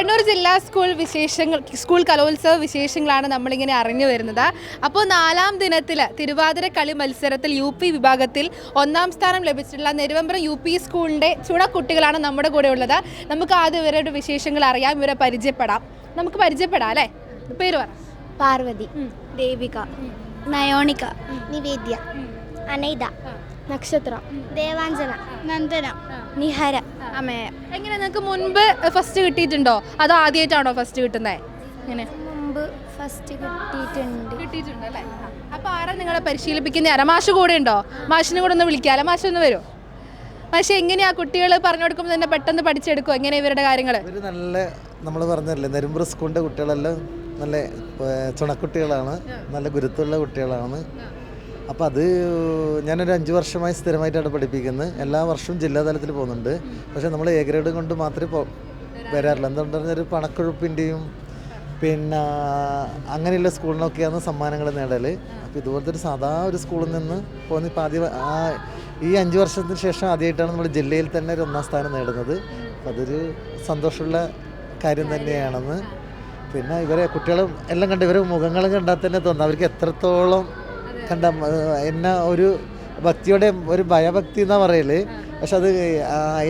കണ്ണൂർ ജില്ലാ സ്കൂൾ വിശേഷങ്ങൾ സ്കൂൾ കലോത്സവ വിശേഷങ്ങളാണ് നമ്മളിങ്ങനെ അറിഞ്ഞു വരുന്നത്. അപ്പോൾ നാലാം ദിനത്തിൽ തിരുവാതിര കളി മത്സരത്തിൽ യു പി വിഭാഗത്തിൽ ഒന്നാം സ്ഥാനം ലഭിച്ചിട്ടുള്ള നെരുവമ്പ്രം യു പി സ്കൂളിന്റെ ചുണക്കുട്ടികളാണ് നമ്മുടെ കൂടെ ഉള്ളത്. നമുക്ക് ആദ്യം ഇവരുടെ വിശേഷങ്ങൾ അറിയാം ഇവരെ പരിചയപ്പെടാം. നമുക്ക് പരിചയപ്പെടാം അല്ലേ? പേര് പറ. പാർവതി ദേവിക നയോണിക നിവേദ്യ അനൈത. നക്ഷത്ര. ദേവാഞ്ജന നന്ദന നിഹര. അമേയ എങ്ങനെ നിങ്ങൾക്ക് മുൻപ് ഫസ്റ്റ് കിട്ടിയിട്ടുണ്ടോ? അത് ആദ്യമായിട്ടാണോ ഫസ്റ്റ് കിട്ടുന്നത് എങ്ങനെ മുമ്പ് ഫസ്റ്റ് കിട്ടിയിട്ടുണ്ട്. കിട്ടിയിട്ടുണ്ട് അല്ലേ? അപ്പൊ ആരാ നിങ്ങളെ പരിശീലിപ്പിക്കുന്ന? ആരാ മാഷ് കൂടെ ഉണ്ടോ? മാഷിനെ കൂടെ ഒന്ന് വിളിക്കാമല്ലോ മാഷ് ഒന്ന് വരുമോ പക്ഷേ എങ്ങനെയാ കുട്ടികൾ പറഞ്ഞു കൊടുക്കുമ്പോൾ തന്നെ പെട്ടെന്ന് പഠിച്ചെടുക്കും എങ്ങനെ ഇവരുടെ കാര്യങ്ങൾ ഇവർ നല്ല നമ്മൾ പറഞ്ഞല്ലേ നെരുമ്പ്ര സ്കൂളിന്റെ കുട്ടികളെല്ലാം നല്ല ചുണക്കുട്ടികളാണ് നല്ല ഗുരുത്വമുള്ള കുട്ടികളാണ്. അപ്പോൾ അത് ഞാനൊരു അഞ്ച് വർഷമായി സ്ഥിരമായിട്ടാണ് പഠിപ്പിക്കുന്നത്. എല്ലാ വർഷവും ജില്ലാ തലത്തിൽ പോകുന്നുണ്ട്. പക്ഷേ നമ്മൾ എ ഗ്രേഡ് കൊണ്ട് മാത്രമേ വരാറില്ല. എന്താണെന്ന് പറഞ്ഞാൽ പണക്കൊഴുപ്പിന്റെയും പിന്നെ അങ്ങനെയുള്ള സ്കൂളിനൊക്കെയാണ് സമ്മാനങ്ങൾ നേടൽ. അപ്പോൾ ഇതുപോലത്തെ ഒരു സാധാ ഒരു സ്കൂളിൽ നിന്ന് പോകുന്ന ഇപ്പോൾ ആദ്യം ഈ അഞ്ച് വർഷത്തിന് ശേഷം ആദ്യമായിട്ടാണ് നമ്മൾ ജില്ലയിൽ തന്നെ ഒരു ഒന്നാം സ്ഥാനം നേടുന്നത്. അപ്പോൾ അതൊരു സന്തോഷമുള്ള കാര്യം തന്നെയാണെന്ന്. പിന്നെ ഇവരെ കുട്ടികളും എല്ലാം കണ്ട് ഇവരെ മുഖങ്ങളും കണ്ടാൽ തന്നെ തോന്നുന്നു അവർക്ക് എത്രത്തോളം കണ്ട എന്നെ ഒരു ഭക്തിയുടെ ഒരു ഭയഭക്തി എന്നാ പറയൽ. പക്ഷെ അത്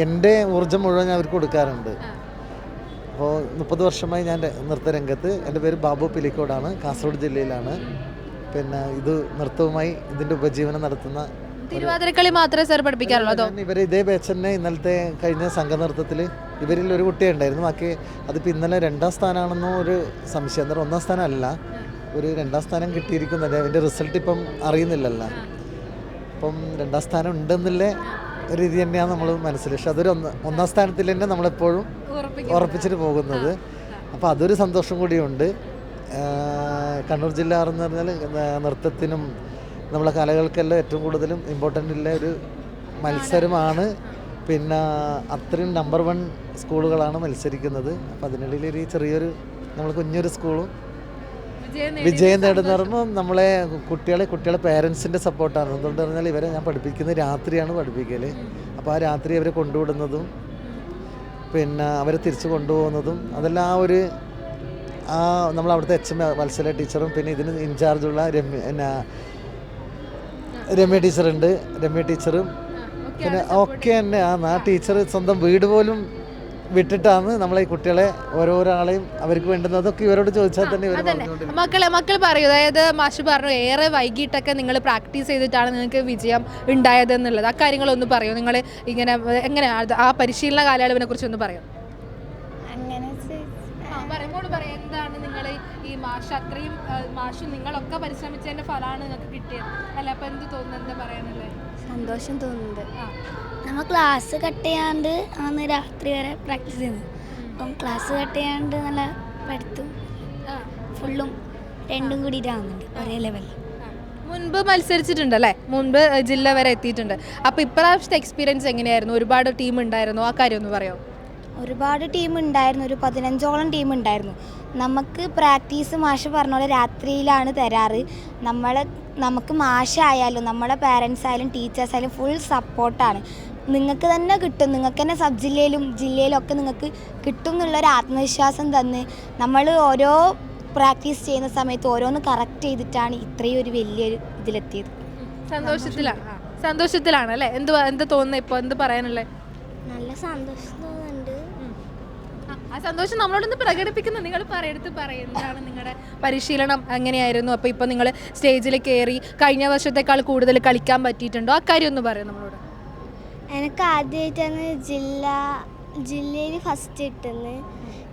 എന്റെ ഊർജം മുഴുവൻ ഞാൻ അവർക്ക് കൊടുക്കാറുണ്ട്. അപ്പോൾ മുപ്പത് വർഷമായി ഞാൻ നൃത്ത നൃത്തരംഗത്ത് എന്റെ പേര് ബാബു പിലിക്കോടാണ്. കാസർഗോഡ് ജില്ലയിലാണ്. പിന്നെ ഇത് നൃത്തവുമായി ഇതിന്റെ ഉപജീവനം നടത്തുന്ന തിരുവാതിരക്കളി മാത്രമേ സാർ പഠിപ്പിക്കാറുള്ളൂ അതോ? ഇവർ ഇതേ ബാച്ച് തന്നെ ഇന്നലത്തെ കഴിഞ്ഞ സംഘനൃത്തത്തിൽ ഇവരിൽ ഒരു കുട്ടിയുണ്ടായിരുന്നു. ബാക്കി അതിപ്പോൾ ഇന്നലെ രണ്ടാം സ്ഥാനമാണെന്നോ ഒരു സംശയം. അന്നേരം ഒന്നാം സ്ഥാനം അല്ല ഒരു രണ്ടാം സ്ഥാനം കിട്ടിയിരിക്കുന്നില്ല അതിന്റെ റിസൾട്ട് ഇപ്പം അറിയുന്നില്ലല്ലോ. അപ്പം രണ്ടാം സ്ഥാനം ഉണ്ടെന്നുള്ള ഒരു രീതി തന്നെയാണ് നമ്മൾ മനസ്സിൽ. പക്ഷെ അതൊരു ഒന്ന് ഒന്നാം സ്ഥാനത്തിൽ തന്നെ നമ്മളെപ്പോഴും ഉറപ്പിച്ചിട്ട് പോകുന്നത്. അപ്പോൾ അതൊരു സന്തോഷം കൂടിയുണ്ട്. കണ്ണൂർ ജില്ല എന്ന് പറഞ്ഞാൽ നൃത്തത്തിനും നമ്മളെ കലകൾക്കെല്ലാം ഏറ്റവും കൂടുതലും ഇമ്പോർട്ടന്റ് ഉള്ള ഒരു മത്സരമാണ്. പിന്നെ അത്രയും നമ്പർ വൺ സ്കൂളുകളാണ് മത്സരിക്കുന്നത്. അപ്പം അതിനിടയിൽ ഒരു ചെറിയൊരു നമ്മൾ കുഞ്ഞൊരു സ്കൂളും വിജയം നേടുന്ന പറയുമ്പോൾ നമ്മളെ കുട്ടികളെ കുട്ടികളെ പേരൻസിന്റെ സപ്പോർട്ടാണ് എന്തുകൊണ്ട് പറഞ്ഞാൽ ഇവരെ ഞാൻ പഠിപ്പിക്കുന്നത് രാത്രിയാണ് പഠിപ്പിക്കൽ അപ്പോൾ ആ രാത്രി അവരെ കൊണ്ടുവിടുന്നതും പിന്നെ അവരെ തിരിച്ചു കൊണ്ടുപോകുന്നതും അതെല്ലാം ആ ഒരു ആ നമ്മൾ അവിടുത്തെ എച്ച് എം വത്സല ടീച്ചറും പിന്നെ ഇതിന് ഇൻചാർജുള്ള രമ്യ പിന്നെ രമ്യ ടീച്ചറുണ്ട് രമ്യ ടീച്ചറും പിന്നെ ഒക്കെ തന്നെ. ആ ടീച്ചർ സ്വന്തം വീട് പോലും വിട്ടിട്ടാണ് നമ്മൾ ഈ കുട്ടികളെ ഓരോരാളെയും അവർക്ക് വേണ്ടുന്നതൊക്കെ ഇവരോട് ചോദിച്ചാൽ തന്നെ ഇവർ മക്കളെ മക്കൾ പറയൂ. അതായത് മാഷ് പറഞ്ഞു ഏറെ വൈകിട്ടൊക്കെ നിങ്ങൾ പ്രാക്ടീസ് ചെയ്തിട്ടാണ് നിങ്ങൾക്ക് വിജയം ഉണ്ടായത് എന്നുള്ളത് ആ കാര്യങ്ങളൊന്ന് പറയൂ. നിങ്ങൾ ഇങ്ങനെ എങ്ങനെ ആ പരിശീലന കാലയളവിനെ കുറിച്ച് ഒന്ന് പറയൂ. അങ്ങനെ പറയുമ്പോൾ പറയാം എന്താണ് നിങ്ങൾ ഈ മാഷ് അത്രയും മാഷ് നിങ്ങളൊക്കെ പരിശ്രമിച്ചതിന്റെ ഫലമാണ് നിങ്ങൾക്ക് കിട്ടിയത്. അല്ല അപ്പൊ എന്ത് തോന്നുന്നു? എന്താ പറയാനുള്ളത്? സന്തോഷം തോന്നുന്നുണ്ട്. നമ്മൾ ക്ലാസ് കട്ട് ചെയ്യാണ്ട് അന്ന് രാത്രി വരെ പ്രാക്ടീസ് ചെയ്യുന്നു അപ്പം ക്ലാസ് കട്ട് ചെയ്യാണ്ട് നല്ല പഠിത്തും ഫുള്ളും രണ്ടും കൂടിയിട്ടാവുന്നുണ്ട്. ഒരേ ലെവലിൽ മുൻപ് മത്സരിച്ചിട്ടുണ്ട് അല്ലേ? മുൻപ് ജില്ല വരെ എത്തിയിട്ടുണ്ട്. അപ്പോൾ ഇപ്രാവശ്യത്തെ എക്സ്പീരിയൻസ് എങ്ങനെയായിരുന്നു? ഒരുപാട് ടീം ഉണ്ടായിരുന്നു. ആ കാര്യം ഒന്ന് പറയാമോ ഒരുപാട് ടീം ഉണ്ടായിരുന്നു. ഒരു പതിനഞ്ചോളം ടീം ഉണ്ടായിരുന്നു. നമുക്ക് പ്രാക്ടീസ് മാഷ് പറഞ്ഞ പോലെ രാത്രിയിലാണ് തരാറ്. നമ്മൾ നമുക്ക് മാഷായാലും നമ്മുടെ പാരൻസ് ആയാലും ടീച്ചേഴ്സ് ആയാലും ഫുൾ സപ്പോർട്ടാണ് നിങ്ങൾക്ക് തന്നെ കിട്ടും. നിങ്ങൾക്ക് തന്നെ സബ് ജില്ലയിലും ജില്ലയിലും ഒക്കെ നിങ്ങൾക്ക് കിട്ടും എന്നുള്ളൊരു ആത്മവിശ്വാസം തന്ന് നമ്മൾ ഓരോ പ്രാക്ടീസ് ചെയ്യുന്ന സമയത്ത് ഓരോന്ന് കറക്റ്റ് ചെയ്തിട്ടാണ് ഇത്രയും ഒരു വലിയൊരു ഇതിലെത്തിയത്. സന്തോഷത്തിലാണ് സന്തോഷത്തിലാണ് അല്ലേ? എന്ത് എന്താ തോന്നുന്നു ഇപ്പോൾ എന്ത് പറയാനുള്ളത് നല്ല സന്തോഷം തോന്നുന്നുണ്ട്. ആ, സന്തോഷം നമ്മളോടൊന്ന് പ്രകടിപ്പിക്കുന്നു. നിങ്ങൾ പറയെടുത്ത് പറയുന്നതാണ് നിങ്ങളുടെ പരിശീലനം? എങ്ങനെയായിരുന്നു? അപ്പോൾ ഇപ്പോൾ നിങ്ങൾ സ്റ്റേജിൽ കയറി കഴിഞ്ഞ വർഷത്തേക്കാൾ കൂടുതൽ കളിക്കാൻ പറ്റിയിട്ടുണ്ടോ? ആ കാര്യം ഒന്ന് പറയും നമ്മളോട്. എനിക്ക് ആദ്യമായിട്ടാണ് ജില്ല ജില്ലയിൽ ഫസ്റ്റ് കിട്ടുന്നത്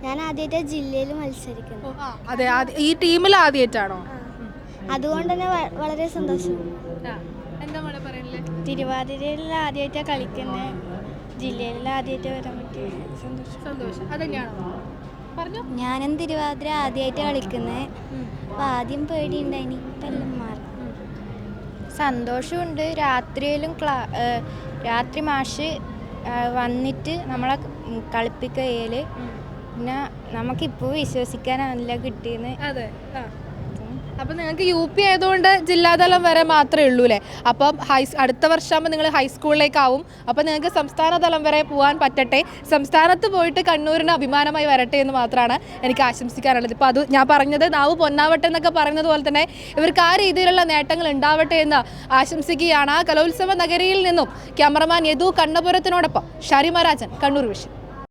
ഞാൻ ആദ്യമായിട്ട് ജില്ലയിൽ മത്സരിക്കുന്നു അതെ ഈ ടീമിൽ ആദ്യമായിട്ടാണോ അതുകൊണ്ട് തന്നെ വളരെ സന്തോഷം. എന്താ തിരുവാതിരയിൽ ആദ്യമായിട്ടാണ് കളിക്കുന്നത് ജില്ലയിൽ ആദ്യമായിട്ട് വരാൻ പറ്റിയ സന്തോഷം. സന്തോഷം. പറഞ്ഞു. ഞാനും തിരുവാതിര ആദ്യമായിട്ട് കളിക്കുന്നത് അപ്പം ആദ്യം പേടിയുണ്ടായിനി. ഇപ്പം എല്ലാം മാറി. സന്തോഷമുണ്ട് രാത്രിയിലും ക്ലാ രാത്രി മാഷ് വന്നിട്ട് നമ്മളെ കളിപ്പിക്കുകയിൽ പിന്നെ നമുക്കിപ്പോൾ വിശ്വസിക്കാനല്ല കിട്ടിയെന്ന് അതെ. ആ. അപ്പം നിങ്ങൾക്ക് യു പി ആയതുകൊണ്ട് ജില്ലാതലം വരെ മാത്രമേ ഉള്ളൂ അല്ലേ അപ്പം ഹൈ അടുത്ത വർഷമാകുമ്പോൾ നിങ്ങൾ ഹൈസ്കൂളിലേക്കാവും അപ്പം നിങ്ങൾക്ക് സംസ്ഥാന തലം വരെ പോകാൻ പറ്റട്ടെ. സംസ്ഥാനത്ത് പോയിട്ട് കണ്ണൂരിന് അഭിമാനമായി വരട്ടെ എന്ന് മാത്രമാണ് എനിക്ക് ആശംസിക്കാനുള്ളത്. ഇപ്പോൾ അത് ഞാൻ പറഞ്ഞത് നാവ് പൊന്നാവട്ടെ എന്നൊക്കെ പറയുന്നത് പോലെ തന്നെ ഇവർക്ക് ആ രീതിയിലുള്ള നേട്ടങ്ങൾ ഉണ്ടാവട്ടെ എന്ന് ആശംസിക്കുകയാണ്. ആ കലോത്സവ നഗരിയിൽ നിന്നും ക്യാമറമാൻ യദു കണ്ണപുരത്തിനോടൊപ്പം ഷാരിമ കണ്ണൂർ വിഷൻ.